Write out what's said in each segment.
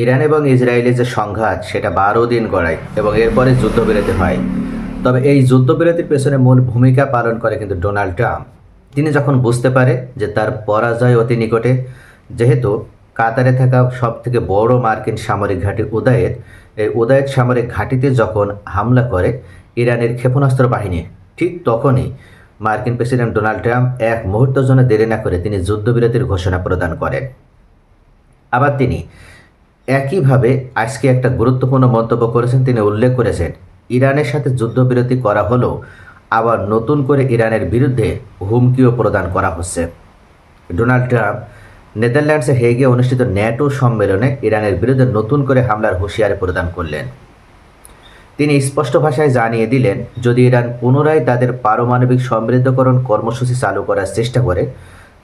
Iran এবং ইসরায়েলের যে সংঘাত, সেটা বারো দিন গড়ায় এবং এরপরে যুদ্ধবিরতি হয়। তবে এই যুদ্ধবিরতির পেছনে মূল ভূমিকা পালন করে কিন্তু ডোনাল্ড ট্রাম্প। তিনি যখন বুঝতে পারে যে তার পরাজয় অতি নিকটে, যেহেতু কাতারে থাকা সব থেকে বড় মার্কিন সামরিক ঘাঁটি উদয়ের এই উদয়ের সামরিক ঘাঁটিতে যখন হামলা করে ইরানের ক্ষেপণাস্ত্র বাহিনী, ঠিক তখনই মার্কিন প্রেসিডেন্ট ডোনাল্ড ট্রাম্প এক মুহূর্তের জন্য দেরি না করে তিনি যুদ্ধবিরতির ঘোষণা প্রদান করেন। আবার তিনি একইভাবে আজকে একটা গুরুত্বপূর্ণ মন্তব্য করেছেন তিনি উল্লেখ করেছেন, ইরানের সাথে যুদ্ধবিরতি করা হলেও আবার নতুন করে ইরানের বিরুদ্ধে হুমকিও প্রদান করা হচ্ছে। ডোনাল্ড ট্রাম্প নেদারল্যান্ডসে হেগে অনুষ্ঠিত ন্যাটো সম্মেলনে ইরানের বিরুদ্ধে নতুন করে হামলার হুঁশিয়ারি প্রদান করলেন। তিনি স্পষ্ট ভাষায় জানিয়ে দিলেন, যদি ইরান পুনরায় তাদের পারমাণবিক সমৃদ্ধকরণ কর্মসূচি চালু করার চেষ্টা করে,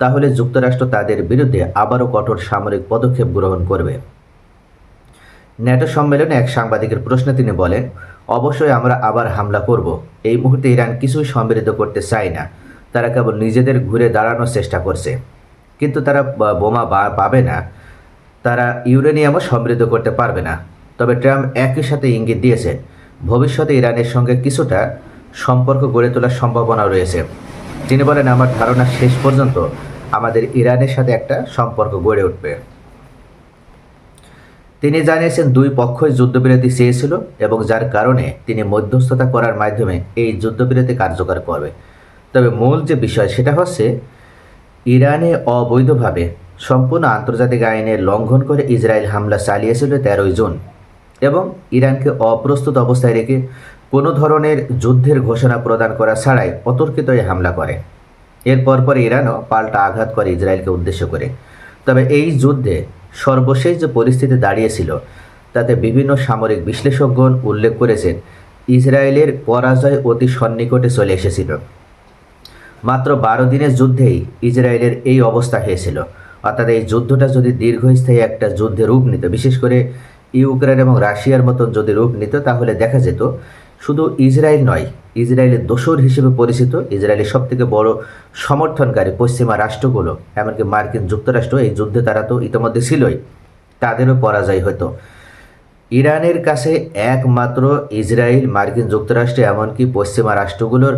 তাহলে যুক্তরাষ্ট্র তাদের বিরুদ্ধে আবারও কঠোর সামরিক পদক্ষেপ গ্রহণ করবে। ন্যাটো সম্মেলনে এক সাংবাদিকের প্রশ্নে তিনি বলেন, অবশ্যই আমরা আবার হামলা করব। এই মুহূর্তে ইরান কিছুই সমৃদ্ধ করতে চায় না। তারা কেবল নিজেদের ঘুরে দাঁড়ানোর চেষ্টা করছে। কিন্তু তারা বোমা পাবে না। তারা ইউরেনিয়ামও সমৃদ্ধ করতে পারবে না। তবে ট্রাম্প একই সাথে ইঙ্গিত দিয়েছেন, ভবিষ্যতে ইরানের সঙ্গে কিছুটা সম্পর্ক গড়ে তোলার সম্ভাবনা রয়েছে। তিনি বলেন, আমার ধারণা শেষ পর্যন্ত আমাদের ইরানের সাথে একটা সম্পর্ক গড়ে উঠবে। তিনি জানিয়েছেন, দুই পক্ষই যুদ্ধবিরতি চেয়েছিল এবং যার কারণে তিনি মধ্যস্থতা করার মাধ্যমে এই যুদ্ধবিরতি কার্যকর করবে। তবে মূল যে বিষয় সেটা হচ্ছে, ইরানে অবৈধভাবে সম্পূর্ণ আন্তর্জাতিক আইনের লঙ্ঘন করে ইসরায়েল হামলা চালিয়েছিল তেরোই জুন এবং ইরানকে অপ্রস্তুত অবস্থায় রেখে কোনো ধরনের যুদ্ধের ঘোষণা প্রদান করা ছাড়াই অতর্কিত এই হামলা করে। এরপর পর ইরানও পাল্টা আঘাত করে ইসরায়েলকে উদ্দেশ্য করে। তবে এই যুদ্ধে সর্বশেষ যে পরিস্থিতি দাঁড়িয়েছিল, তাতে বিভিন্ন সামরিক বিশ্লেষকগণ উল্লেখ করেছেন, ইসরায়েলের পরাজয় অতি সন্নিকটে চলে এসেছিল। মাত্র বারো দিনের যুদ্ধেই ইসরায়েলের এই অবস্থা হয়েছিল। অর্থাৎ এই যুদ্ধটা যদি দীর্ঘস্থায়ী একটা যুদ্ধে রূপ নিত, বিশেষ করে ইউক্রেন এবং রাশিয়ার মতন যদি রূপ নিত, তাহলে দেখা যেত শুধু ইসরায়েল নয়, ইসরায়েলের দোসর হিসেবে পরিচিত, ইসরায়েলের সবথেকে বড় সমর্থনকারী পশ্চিমা রাষ্ট্রগুলো, এমনকি মার্কিন যুক্তরাষ্ট্র এই যুদ্ধে তারা তো ইতিমধ্যে ছিলই, তাদেরও পরাজয় হতো। ইরানের কাছে একমাত্র ইসরায়েল, মার্কিন যুক্তরাষ্ট্র, এমনকি পশ্চিমা রাষ্ট্রগুলোর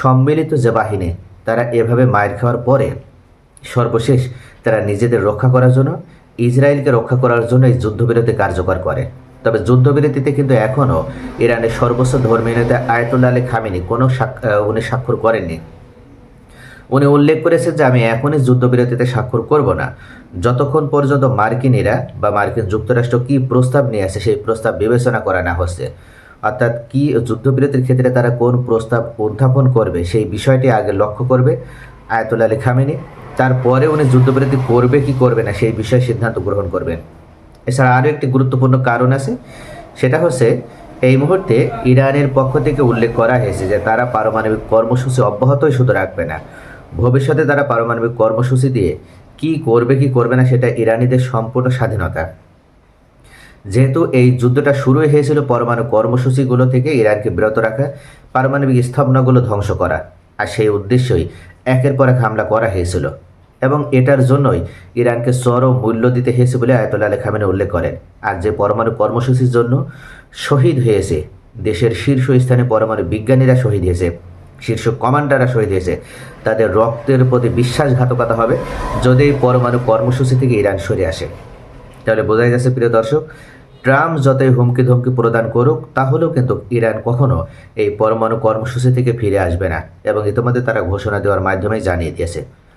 সম্মিলিত যে বাহিনী, তারা এভাবে মায়ের খাওয়ার পরে সর্বশেষ তারা নিজেদের রক্ষা করার জন্য, ইসরায়েলকে রক্ষা করার জন্য এই যুদ্ধবিরতি কার্যকর করে। তবে যুদ্ধবিরতিতে কিন্তু এখনও ইরানের সর্বোচ্চ ধর্মীয় নেতা আয়তুল্লাহ আলী খামিনি কোনো উনি স্বাক্ষর করেননি। উনি উল্লেখ করেছেন যে, আমি এখনই যুদ্ধবিরতিতে স্বাক্ষর করব না। যতক্ষণ পর্যন্ত মার্কিনীরা বা মার্কিন যুক্তরাষ্ট্র কি প্রস্তাব নিয়ে আসে, সেই প্রস্তাব বিবেচনা করা না হচ্ছে। অর্থাৎ কি যুদ্ধবিরতির ক্ষেত্রে তারা কোন প্রস্তাব উত্থাপন করবে, সেই বিষয়টি আগে লক্ষ্য করবে আয়াতুল্লাহ আলী খামেনি। তারপরে উনি যুদ্ধবিরতি করবে কি করবে না, সেই বিষয়ে সিদ্ধান্ত গ্রহণ করবেন। এছাড়া আরও একটি গুরুত্বপূর্ণ কারণ আছে, সেটা হচ্ছে এই মুহূর্তে ইরানের পক্ষ থেকে উল্লেখ করা হয়েছে যে তারা পারমাণবিক কর্মসূচি অব্যাহতই শুধু রাখবে না। ভবিষ্যতে তারা পারমাণবিক কর্মসূচি দিয়ে কি করবে কি করবে না, সেটা ইরানিদের সম্পূর্ণ স্বাধীনতা। যেহেতু এই যুদ্ধটা শুরু হয়েছিল পরমাণু কর্মসূচিগুলো থেকে ইরানকে বিরত রাখা, পারমাণবিক স্থাপনাগুলো ধ্বংস করা, আর সেই উদ্দেশ্যই একের পর এক হামলা করা হয়েছিল। এবং এটার জন্যই ইরানকে চরম মূল্য দিতে হয়েছে বলে আয়তুল্লাহ আলী খামেনি উল্লেখ করেন। আর যে পরমাণু কর্মসূচির জন্য শহীদ হয়েছে, দেশের শীর্ষস্থানে পরমাণু বিজ্ঞানীরা শহীদ হয়েছে, শীর্ষ কমান্ডাররা শহীদ হয়েছে, তাদের রক্তের প্রতি বিশ্বাসঘাতকতা হবে যদি পরমাণু কর্মসূচি থেকে ইরান সরে আসে। তাহলে বোঝাই যাচ্ছে, প্রিয় দর্শক, ট্রাম্প যতই হুমকি ধমকি প্রদান করুক, তাহলেও কিন্তু ইরান কখনো এই পরমাণু কর্মসূচি থেকে ফিরে আসবে না, এবং ইতিমধ্যে তারা ঘোষণা দেওয়ার মাধ্যমেই জানিয়ে দিয়েছে।